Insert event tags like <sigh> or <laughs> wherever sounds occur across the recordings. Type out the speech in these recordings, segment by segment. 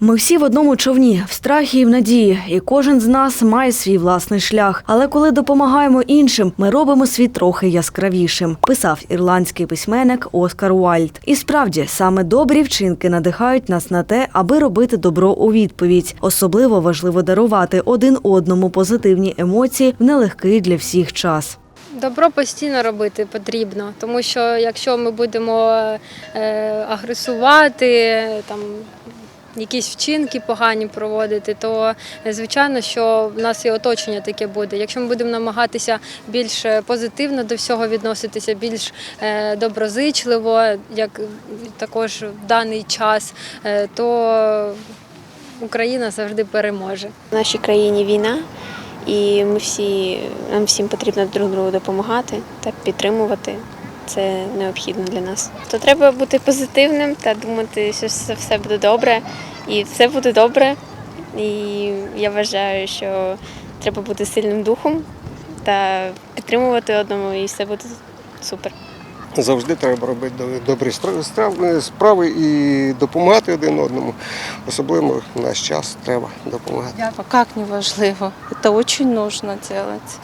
Ми всі в одному човні, в страхі і в надії, і кожен з нас має свій власний шлях. Але коли допомагаємо іншим, ми робимо світ трохи яскравішим. Писав ірландський письменник Оскар Уальд. І справді саме добрі вчинки надихають нас на те, аби робити добро у відповідь. Особливо важливо дарувати один одному позитивні емоції в нелегкий для всіх час. Добро постійно робити потрібно, тому що якщо ми будемо е, агресувати, там якісь вчинки погані проводити, то звичайно, що в нас і оточення таке буде. Якщо ми будемо намагатися більш е, позитивно до всього відноситися, більш е, доброзичливо, як також в даний час, е, то Україна завжди переможе. В нашій країні війна, і ми всі нам всім потрібно друг другу допомагати та підтримувати. Це необхідно для нас. То треба бути позитивним та думати, що все, буде добре, і все буде добре. І я вважаю, що треба бути сильним духом та підтримувати одному, і все буде супер. Завжди треба робити добрі справи і допомагати один одному. Особливо в наш час треба допомагати. Как не важливо? Это очень нужно делать.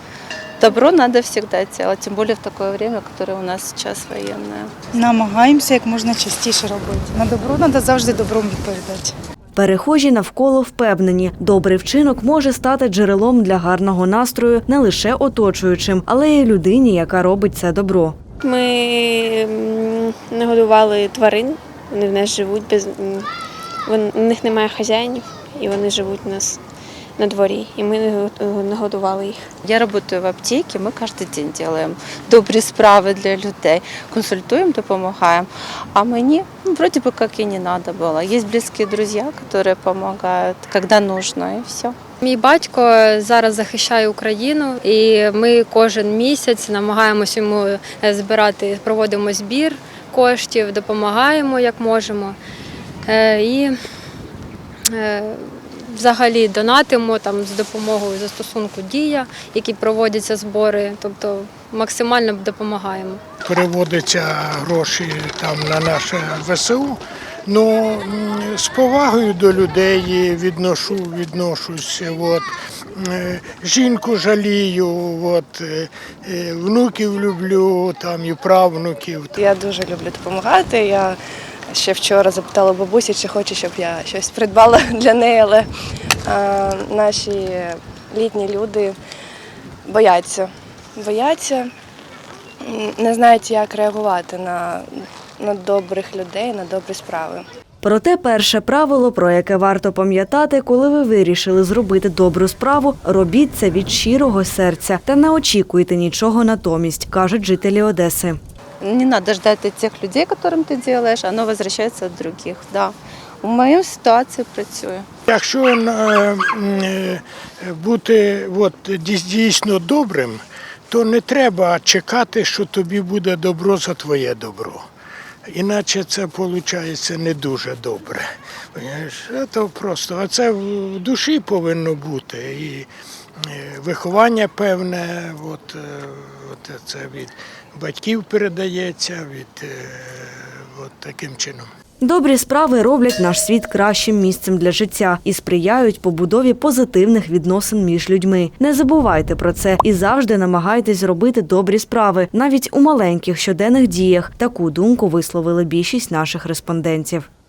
Добро надо всегда делать, тем более в такое время, которое у нас сейчас военное. Намагаємося як можна частіше робити. На добро треба завжди добром відповідати. Перехожі навколо впевнені, добрий вчинок може стати джерелом для гарного настрою не лише оточуючим, але й людині, яка робить це добро. Ми м, нагодували тварин, вони в нас живуть без м, вон- у них немає хазяїнів, і вони живуть у нас на дворі. І ми наго- нагодували їх. Я работаю в аптеке, мы каждый день делаем добрі справи для людей, консультуем, допомагаем. А мені ну, вроде бы как и не надо было. Есть близкие друзья, которые помогают, когда нужно, и все. Мій батько зараз захищає Україну, і ми кожен місяць намагаємося йому е, збирати, проводимо збір коштів, допомагаємо як можемо. Е, І е, взагалі донатимо там з допомогою застосунку Дія, які проводяться збори, тобто максимально допомагаємо. переводяться гроші там на наше ВСУ. Ну з повагою до людей відношу, відношусь. От. Е, Жінку жалію, от, е, е, внуків люблю, там і правнуків. Я дуже люблю допомагати. Я ще вчора запитала бабусі, чи хоче, щоб я щось придбала <laughs> для неї, але е, наші літні люди бояться. Бояться, не знають, як реагувати на, на добрих людей, на добрі справи. Проте перше правило, про яке варто пам'ятати, коли ви вирішили зробити добру справу, робіть це від щирого серця та не очікуйте нічого натомість, кажуть жителі Одеси. Не надо ждать от тех людей, которым ты делаешь, оно возвращается от других. Да. У моїй ситуації працює. Якщо е, е, бути от, дійсно добрим, то не треба чекати, що тобі буде добро за твоє добро. Іначе це виходить не дуже добре. Це просто, а це в душі повинно бути. І виховання певне, от, е, от це від батьків передається, від е, от таким чином. Добрі справи роблять наш світ кращим місцем для життя і сприяють побудові позитивних відносин між людьми. Не забувайте про це і завжди намагайтесь робити добрі справи, навіть у маленьких щоденних діях. Таку думку висловили більшість наших респондентів.